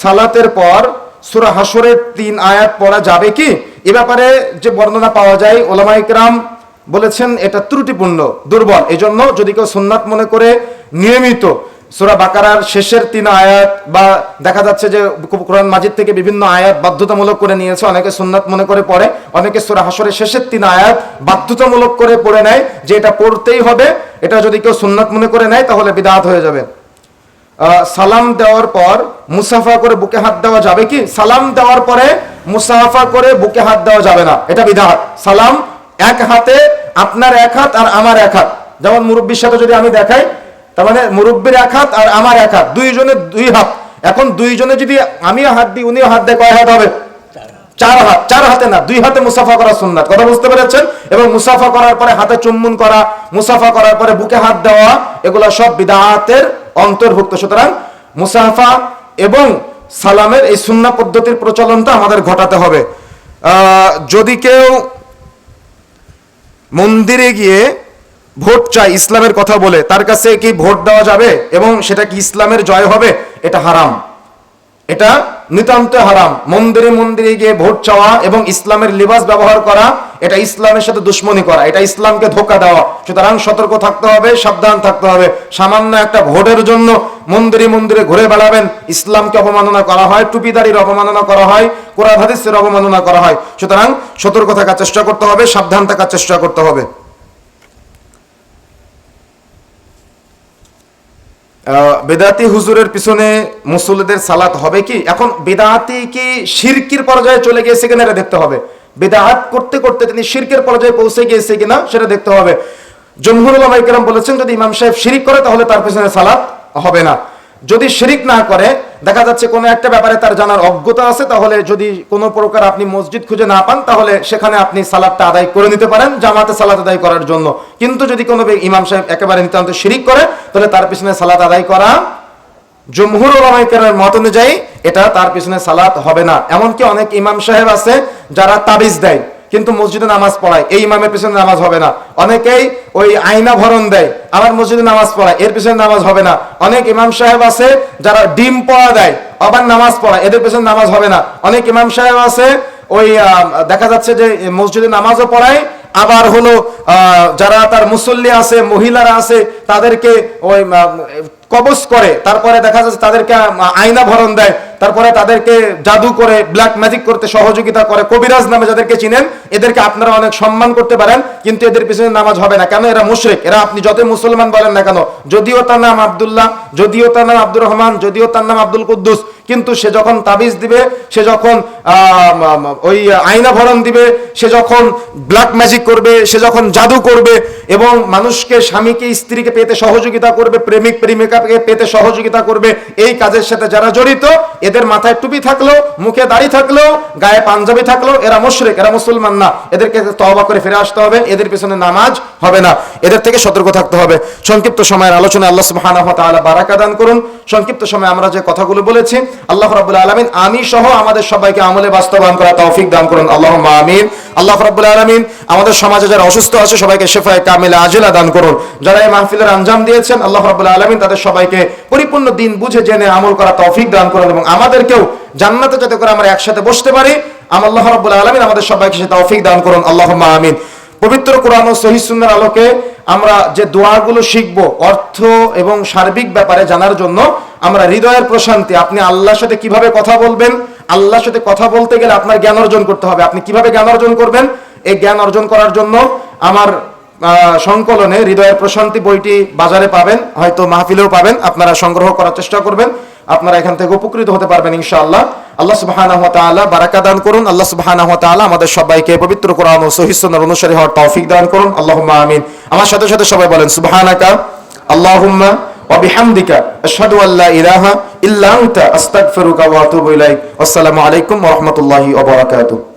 সালাতের পর সুরা হাসরের তিন আয়াত পড়া যাবে কি? এ ব্যাপারে যে বর্ণনা পাওয়া যায়, ওলামা ইকরাম বলেছেন এটা ত্রুটিপূর্ণ, দুর্বল। এজন্য যদি কেউ সুন্নাত মনে করে নিয়মিত সুরা বাকারার শেষের তিন আয়াত বা দেখা যাচ্ছে যে কোরআন মাজিদ থেকে বিভিন্ন আয়াত বাধ্যতামূলক করে নিয়েছে, অনেকে সুন্নাত মনে করে পড়ে, অনেকে সুরা হাসরের শেষের তিন আয়াত বাধ্যতামূলক করে পড়ে নেয়, যে এটা পড়তেই হবে, এটা যদি কেউ সুন্নাত মনে করে নেয় তাহলে বিদাত হয়ে যাবে। সালাম দেওয়ার পর মুসাফা করে বুকে হাত দেওয়া যাবে কি? সালাম দেওয়ার পরে মুসাফা করে বুকে হাত দেওয়া যাবে না। এটা বিধাত সালাম এক হাতে, আপনার এক হাত আর আমার এক হাত। যেমন মুরব্বীর সাথে যদি আমি দেখাই, তার মানে মুরব্বীর এক হাত আর আমার এক হাত। দুইজনের দুই হাত। এখন দুইজনে যদি আমিও হাত দিই, উনিও হাত দেয়, কয় হাত হবে? চার হাত, চার হাতে না, দুই হাতে মুসাফা করা সুন্নাত। কথা বুঝতে পেরেছেন? এবং মুসাফা করার পরে হাতে চুম্বন করা, মুসাফা করার পরে বুকে হাত দেওয়া, এগুলো সব বিদাতের অন্তর্ভুক্ত। সুতরাং মুসাফা এবং সালামের এই সুন্না পদ্ধতির প্রচলনটা আমাদের ঘটাতে হবে। যদি কেউ মন্দিরে গিয়ে ভোট চাই ইসলামের কথা বলে, তার কাছে কি ভোট দেওয়া যাবে এবং সেটা কি ইসলামের জয় হবে? এটা হারাম। এটা নিতান্ত হারাম। মন্দিরে মন্দিরে গিয়ে ভোট চাওয়া এবং ইসলামের লিবাস ব্যবহার করা, এটা ইসলামের সাথে দুশ্মনী করা, এটা ইসলামকে ধোকা দেওয়া। সুতরাং সতর্ক থাকতে হবে, সাবধান থাকতে হবে। সামান্য একটা ভোটের জন্য মন্দিরে মন্দিরে ঘুরে বেড়াবেন, ইসলামকে অবমাননা করা হয়, টুপিদারির অবমাননা করা হয়, কোরআন হাদিসের অবমাননা করা হয়। সুতরাং সতর্ক থাকার চেষ্টা করতে হবে, সাবধান থাকার চেষ্টা করতে হবে। বেদাতি হুজুরের পিছনে মুসল্লিদের সালাত হবে কি? এখন বেদাতি কি শিরকির পর্যায়ে চলে গিয়েছে কিনা এটা দেখতে হবে। বেদাহাত করতে করতে তিনি শিরকের পর্যায়ে পৌঁছে গিয়েছে কিনা সেটা দেখতে হবে। জমহুরুল্লাহ উলামায়ে বলেছেন, যদি ইমাম সাহেব শিরিক করে তাহলে তার পিছনে সালাত হবে না। যদি শিরিক না করে দেখা যাচ্ছে কোনো একটা ব্যাপারে তার জানার অজ্ঞতা আছে, তাহলে যদি কোনো প্রকার আপনি মসজিদ খুঁজে না পান, তাহলে সেখানে আপনি সালাদটা আদায় করে নিতে পারেন, জামাতে সালাদ আদায় করার জন্য। কিন্তু যদি কোনো ইমাম সাহেব একেবারে নিতান্ত শিরিক করে, তাহলে তার পিছনে সালাদ আদায় করা জমহুর ওলামাইকারের মত অনুযায়ী এটা তার পিছনে সালাত হবে না। এমনকি অনেক ইমাম সাহেব আছে যারা তাবিজ দেয়। কিন্তু মসজিদে নামাজ পড়ায়। এই ইমামের পিছনে নামাজ হবে না। অনেকেই ওই আয়না ভরণ দেয়, আবার মসজিদে নামাজ পড়ায়। এর পিছনে নামাজ হবে না। অনেক ইমাম সাহেব আছে যারা ডিম পড়া দেয়, আবার নামাজ পড়ায়। এদের পিছনে নামাজ হবে না। অনেক ইমাম সাহেব আছে ওই দেখা যাচ্ছে যে মসজিদে নামাজও পড়ায়, আবার হলো যারা তার মুসল্লি আছে, মহিলারা আছে, তাদেরকে ওই কবজ করে। তারপরে দেখা যাচ্ছে তাদেরকে আয়না ভরণ দেয়। তারপরে তাদেরকে জাদু করে ব্ল্যাক ম্যাজিক করতে সহযোগিতা করে, কবিরাজ নামে যাদেরকে চিনেন, এদেরকে আপনারা অনেক সম্মান করতে পারেন, কিন্তু এদের পিছনে নামাজ হবে না। কেন? এরা মুশরিক। এরা আপনি যত মুসলমান বলেন না কেন, যদিও তার নাম আবদুল্লাহ, যদিও তার নাম আব্দুর রহমান, যদিও তার নাম আব্দুল কুদ্দুস কিন্তু সে যখন তাবিজ দিবে, সে যখন ওই আয়না ভরণ দিবে, সে যখন ব্ল্যাক ম্যাজিক করবে, সে যখন জাদু করবে এবং মানুষকে, স্বামীকে, স্ত্রীকে পেতে সহযোগিতা করবে, প্রেমিক, প্রেমিকাকে পেতে সহযোগিতা করবে, এই কাজের সাথে যারা জড়িত, এদের মাথায় টুপি থাকল, মুখে দাড়ি থাকল, গায়ে পাঞ্জাবি থাকল, এরা মুশরিক, এরা মুসলমান না। এদেরকে তওবা করে ফিরে আসতে হবে, এদের পিছনে নামাজ হবে না। এদের থেকে সতর্ক থাকতে হবে। সংক্ষিপ্ত সময়ের আলোচনা আল্লাহ সুবহানাহু ওয়া বারাকা দান করুন। সংক্ষিপ্ত সময়ে আমরা যে কথাগুলো বলেছি আল্লাহ রাব্বুল আলামিন আমি সহ আমাদের সবাইকে আমলে বাস্তবায়ন করা তৌফিক দান করুন। আল্লাহুম্মা আমিন। আল্লাহ রাব্বুল আলামিন আমাদের সমাজে যারা অসুস্থ আছে সবাইকে শেফায়ে কামিলা আজিলা দান করুন। যারা এই মাহফিলের আঞ্জাম দিয়েছেন, আল্লাহ রাব্বুল আলামিন তাদের সবাইকে পরিপূর্ণ দিন বুঝে জেনে আমল করা তৌফিক দান করুন এবং আমাদেরকেও জান্নাতে যাতে করে আমরা একসাথে বসতে পারি, আম আল্লাহ রাব্বুল আলামিন আমাদের সবাইকে সে তৌফিক দান করুন। আল্লাহুম্মা আমিন। পবিত্র কোরআন ও সহি সুন্নাহর আলোকে আমরা যে দোয়াগুলো শিখব, অর্থ এবং সার্বিক ব্যাপারে জানার জন্য আমরা হৃদয়ের প্রশান্তি। আপনি আল্লাহর সাথে কীভাবে কথা বলবেন? আল্লাহর সাথে কথা বলতে গেলে আপনার জ্ঞান অর্জন করতে হবে। আপনি কীভাবে জ্ঞান অর্জন করবেন? এই জ্ঞান অর্জন করার জন্য আমার সংকলনে হৃদয়ের প্রশান্তি বইটি বাজারে পাবেন, হয়তো মাহফিলেও পাবেন। আপনারা সংগ্রহ করার চেষ্টা করবেন। আপনারা এখান থেকে উপকৃত হতে পারবেন ইনশাআল্লাহ। আল্লাহ সুবহানাহু ওয়া তাআলা বারাকা দান করুন। আল্লাহ সুবহানাহু ওয়া তাআলা আমাদের সবাইকে পবিত্র কোরআন ও সহিহ সুন্নাহর অনুসারী হওয়ার তৌফিক দান করুন। আল্লাহুম্মা আমিন। আমার সাথে সাথে সবাই বলেন, সুবহানাকা, আল্লাহুম্মা, ওয়া বিহামদিকা, আশহাদু আল্লা ইলাহা ইল্লা আনতা, আস্তাগফিরুকা ওয়া আতুবু ইলাইক। আসসালামু আলাইকুম ওয়া রাহমাতুল্লাহি ওয়া বারাকাতুহু।